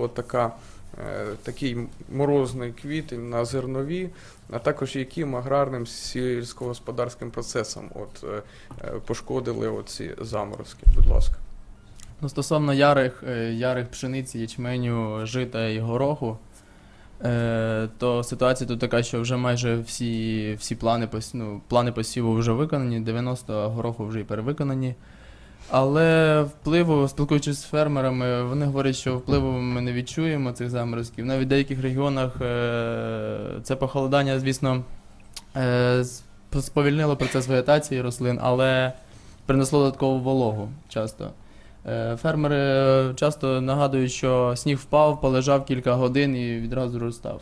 От така, е, такий морозний квітень на зернові, а також яким аграрним сільськогосподарським процесом от, е, е, пошкодили оці заморозки. Будь ласка. Ну, стосовно ярих, ярих пшениці, ячменю, жита і гороху, то ситуація тут така, що вже майже всі, всі плани, ну, плани посіву вже виконані, 90 гороху вже і перевиконані. Але впливу, спілкуючись з фермерами, вони говорять, що впливу ми не відчуємо цих заморозків. Навіть в деяких регіонах е, це похолодання, звісно, е, сповільнило процес вегетації рослин, але принесло додаткову вологу часто. Е, Фермери часто нагадують, що сніг впав, полежав кілька годин і відразу розстав.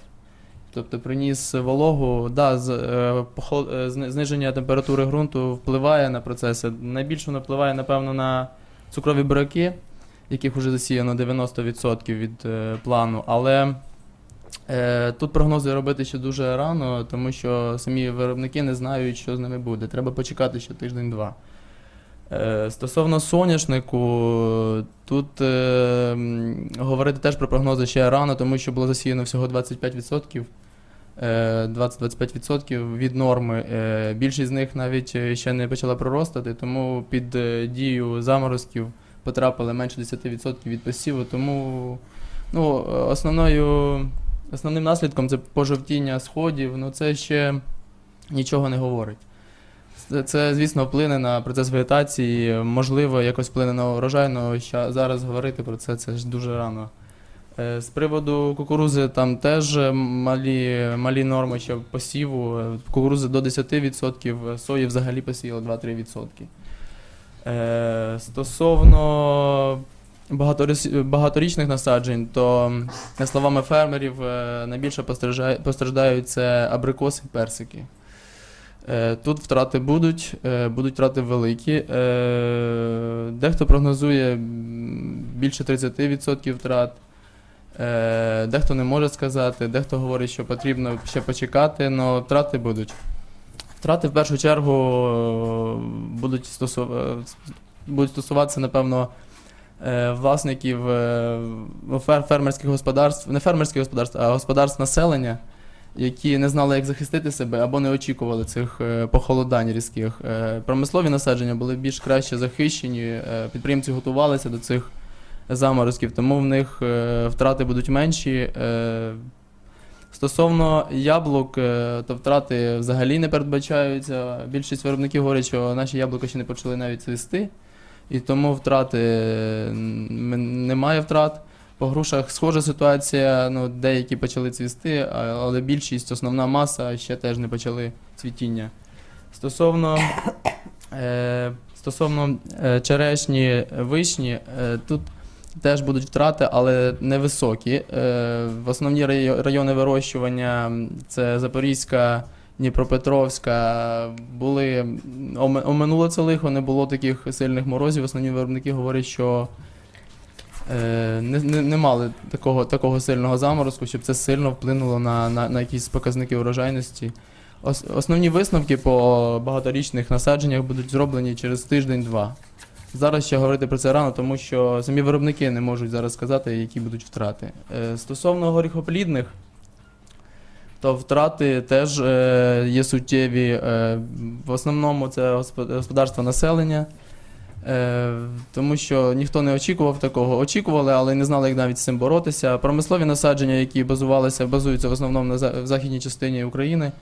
Тобто приніс вологу, да, з, е, е, зни- зниження температури ґрунту впливає на процеси. Найбільше воно впливає, напевно, на цукрові бураки, яких вже засіяно 90% від е, плану. Але е, тут прогнози робити ще дуже рано, тому що самі виробники не знають, що з ними буде. Треба почекати ще тиждень-два. Е, Стосовно соняшнику, тут е, говорити теж про прогнози ще рано, тому що було засіяно всього 25%. е, 20-25% від норми. Е, Більшість з них навіть е, ще не почала проростати, тому під е, дію заморозків потрапили менше 10% від посіву. Тому ну, основною, основним наслідком це пожовтіння сходів, ну це ще нічого не говорить. Це, звісно, вплине на процес вегетації, можливо, якось вплине на урожай, але зараз говорити про це це ж дуже рано. Е, З приводу кукурузи там теж малі, малі норми ще посіву. Кукурузи до 10%, сої взагалі посіяло 2-3%. Е, Стосовно багаторічних насаджень, то, за словами фермерів, е, найбільше постраждають це абрикоси і персики. Е, Тут втрати будуть, е, будуть втрати великі. Е, Дехто прогнозує більше 30% втрат. Дехто не може сказати, дехто говорить, що потрібно ще почекати, але втрати будуть. Втрати в першу чергу будуть, стосу... будуть стосуватися, напевно, власників фер- фермерських господарств, не фермерських господарств, а господарств населення, які не знали, як захистити себе або не очікували цих е, похолодань різких. Е, Промислові насадження були більш краще захищені, е, підприємці готувалися до цих заморозків, тому в них втрати будуть менші. Стосовно яблук, то втрати взагалі не передбачаються. Більшість виробників говорять, що наші яблука ще не почали навіть цвісти, і тому втрати немає втрат. По грушах схожа ситуація, ну, деякі почали цвісти, але більшість, основна маса ще теж не почали цвітіння. Стосовно, е, стосовно е, черешні, вишні, е, тут теж будуть втрати, але невисокі. Е, в основні райони вирощування це Запорізька, Дніпропетровська, були оминуло це лихо, не було таких сильних морозів. Основні виробники говорять, що е, не, не, не мали такого, такого сильного заморозку, щоб це сильно вплинуло на, на, на якісь показники урожайності. Ос, основні висновки по багаторічних насадженнях будуть зроблені через тиждень-два. Зараз ще говорити про це рано, тому що самі виробники не можуть зараз сказати, які будуть втрати. Е, Стосовно горіхоплідних, то втрати теж е, є суттєві. Е, в основному це господарство населення, е, тому що ніхто не очікував такого. Очікували, але не знали, як навіть з цим боротися. Промислові насадження, які базувалися, базуються в основному на західній частині України.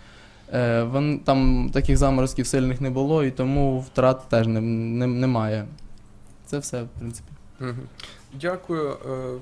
Е, там таких заморозків сильних не було, і тому втрат теж не, не, немає. Це все, в принципі. Дякую. Е,